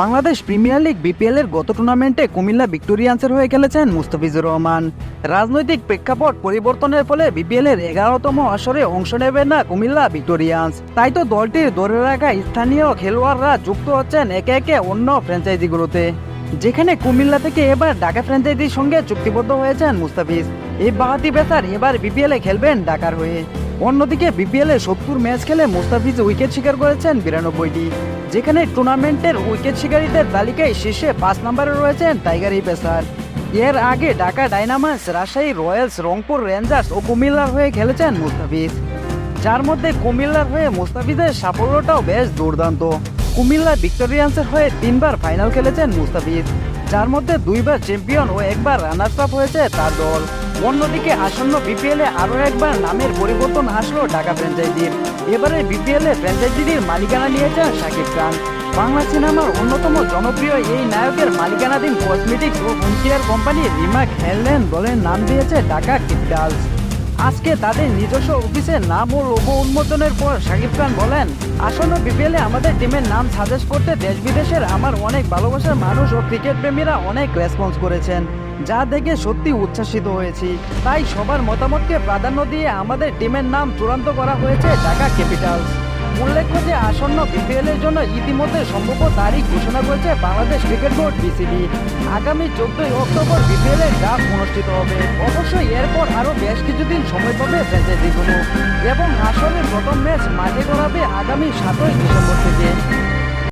Bangladesh premier league BPL এর গত টুর্নামেন্টে কুমিল্লা ভিক্টোরিয়ান্সের হয়ে খেলেছেন মুস্তাফিজুর রহমান। রাজনৈতিক প্রেক্ষাপট পরিবর্তনের ফলে বিপিএল এর এগারোতম আসরে অংশ নেবে না কুমিল্লা ভিক্টোরিয়ান্স। তাই তো দলটির ধরে রাখা স্থানীয় খেলোয়াড়রা যুক্ত হচ্ছেন একে একে অন্য ফ্র্যাঞ্চাইজিগুলোতে। যেখানে কুমিল্লা থেকে এবার ঢাকা ফ্র্যাঞ্চাইজির সঙ্গে চুক্তিবদ্ধ হয়েছেন মুস্তাফিজ। এই বাহাতি বেতার এবার বিপিএল এ খেলবেন ঢাকার হয়ে। অন্যদিকে বিপিএল সত্তর ম্যাচ খেলে মুস্তাফিজ উইকেট শিকার করেছেন বিরানব্বইটি। যেখানে টুর্নামেন্টের উইকেট শিকারীদের তালিকায় শীর্ষে পাঁচ নম্বরে রয়েছেন টাইগার এই পেসার। এর আগে Dhaka Dynamos Rajshahi Royals, Rangpur Rangers ও কুমিল্লার হয়ে খেলেছেন মুস্তাফিজ। যার মধ্যে কুমিল্লার হয়ে মুস্তাফিজের সাফল্যটাও বেশ দুর্দান্ত। কুমিল্লা ভিক্টোরিয়ান্সের হয়ে তিনবার ফাইনাল খেলেছেন মুস্তাফিজ। যার মধ্যে দুইবার চ্যাম্পিয়ন ও একবার রানার্স আপ হয়েছে তার দল। অন্যদিকে আসন্ন বিপিএল আরও একবার নামের পরিবর্তন আসলো ঢাকা ফ্র্যাঞ্চাইজির এবারে বিপিএল এ ফ্র্যাঞ্চাইজির মালিকানা নিয়েছেন শাকিব খান। বাংলা সিনেমার অন্যতম জনপ্রিয় এই নায়কের মালিকানাধীন কসমেটিক্স ও হোম কোম্পানি রিমাক হেলেন দলের নাম দিয়েছে ঢাকা ক্যাপিটালস আজকে তাদের নিজস্ব অফিসে নাম ও লোগো উন্মোচনের পর শাকিব খান বলেন, আসন্ন বিপিএলে আমাদের টিমের নাম সাজেস্ট করতে দেশ বিদেশের আমার অনেক ভালোবাসার মানুষ ও ক্রিকেট প্রেমীরা অনেক রেসপন্স করেছেন, যা দেখে সত্যি উচ্ছ্বাসিত হয়েছি। তাই সবার মতামতকে প্রাধান্য দিয়ে আমাদের টিমের নাম চূড়ান্ত করা হয়েছে ঢাকা ক্যাপিটালস উল্লেখ্য যে আসন্ন বিপিএল এর জন্য ইতিমধ্যে সম্ভাব্য তারিখ ঘোষণা করেছে বাংলাদেশ ক্রিকেট বোর্ড বিসিবি। আগামী চোদ্দই অক্টোবর বিপিএল এর ড্রাফট অনুষ্ঠিত হবে। অবশ্যই এরপর আরও বেশ কিছুদিন সময় পাবে ফ্র্যাঞ্চাইজিগুলো এবং আসলে প্রথম ম্যাচ মাঠে করাবে আগামী সাতই ডিসেম্বর থেকে।